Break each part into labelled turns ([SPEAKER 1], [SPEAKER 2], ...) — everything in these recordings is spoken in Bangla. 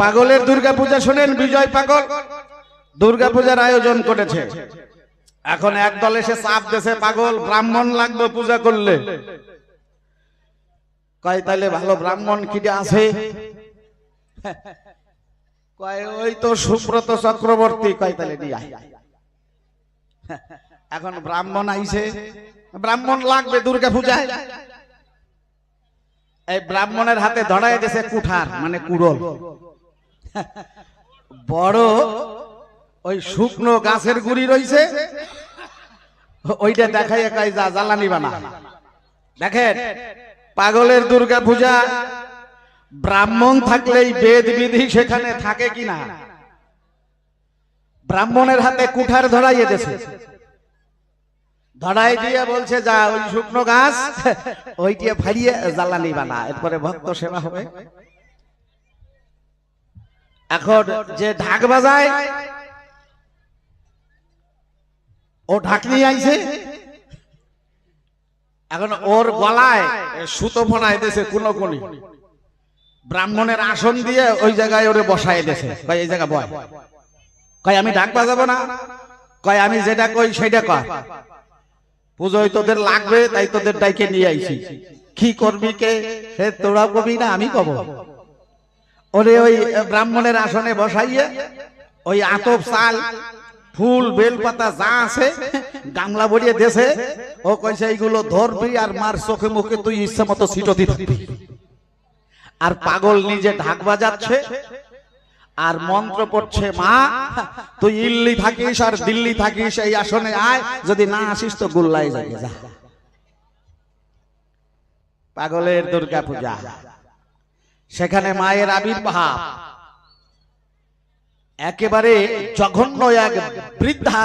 [SPEAKER 1] পাগলের দুর্গা পূজা শোনেন, বিজয় পাগল। দুর্গা পূজার আয়োজন করেছে। এখন একদল এসে চাপ দেশে পাগল, ব্রাহ্মণ লাগবে পূজা করলে। কয়, তাইলে ভালো ব্রাহ্মণ কিটা আছে? কয়, ওই তো সুব্রত চক্রবর্তী। কয় নিয়ে এখন ব্রাহ্মণ আইছে। ব্রাহ্মণ লাগবে দুর্গা পূজায় এই ব্রাহ্মণের হাতে ধরাই দিয়েছে কুঠার মানে কুড়ল। বড় ওই শুকনো গাছের গুড়ি রয়েছে ওইটা দেখাই একাই যা জ্বালানি বানা দেখেন, পাগলের দুর্গা পূজা, ব্রাহ্মণ থাকলেই বেদ বিধি সেখানে থাকে কিনা ব্রাহ্মণের হাতে কুঠার ধরাইয়ে দেছে। ধরাই দিয়ে বলছে, যা ওই শুকনো গাছ, ওইটিয়ে ফাড়িয়ে জ্বালানি বানা এরপরে ভক্ত সেবা হবে। এখন যে ঢাক বাজায়, ও ঢাক নিয়ে আইছে। এখন ওর গলায় সুতো ফোনায় দেছে কোনো কোনি ব্রাহ্মণের আসন দিয়ে ওই জায়গায় ওরে বসায় দেছে। কয়, এই জায়গা বয়। কয়, আমি ঢাক বাজাবো না। কয়, আমি যেটা কই সেটা কয় পুজোয় তোদের লাগবে, তাই তোদের ডাইকে নিয়ে আইছি। কি করবি কে? হে তোরা কবি না, আমি কব। ওরে ওই ব্রাহ্মণের আসনে বসাইয়ে, ওই আতপ চাল, ফুল, বেলপাতা যা আছে, গামলা ভরিয়ে দেশে ও কইছে, এইগুলো ধরবি আর মার চোখে মুখে তুই ইচ্ছা মতো দিবি আর পাগল নিজে ঢাক বাজাচ্ছে, আর মন্ত্র পড়ছে, মা, তুই ইল্লি থাকিস আর দিল্লি থাকিস, এই আসনে আয়, যদি না আসিস তো গুল্লাই যাবে, যা। পাগলের দুর্গা পূজা সেখানে মায়ের আবির্ভাব। একেবারে জঘন্য এক বৃদ্ধা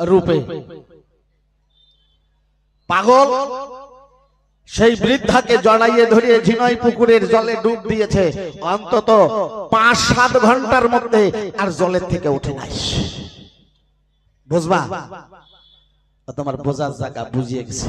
[SPEAKER 1] রূপে। পাগল, সেই বৃদ্ধাকে জড়াইয়ে ধরিয়ে ঝিনয় পুকুরের জলে ডুব দিয়েছে। অন্তত পাঁচ সাত ঘণ্টার মধ্যে আর জলের থেকে উঠে নাই। বুঝবা? তোমার বোঝার জায়গা বুঝিয়ে গেছে।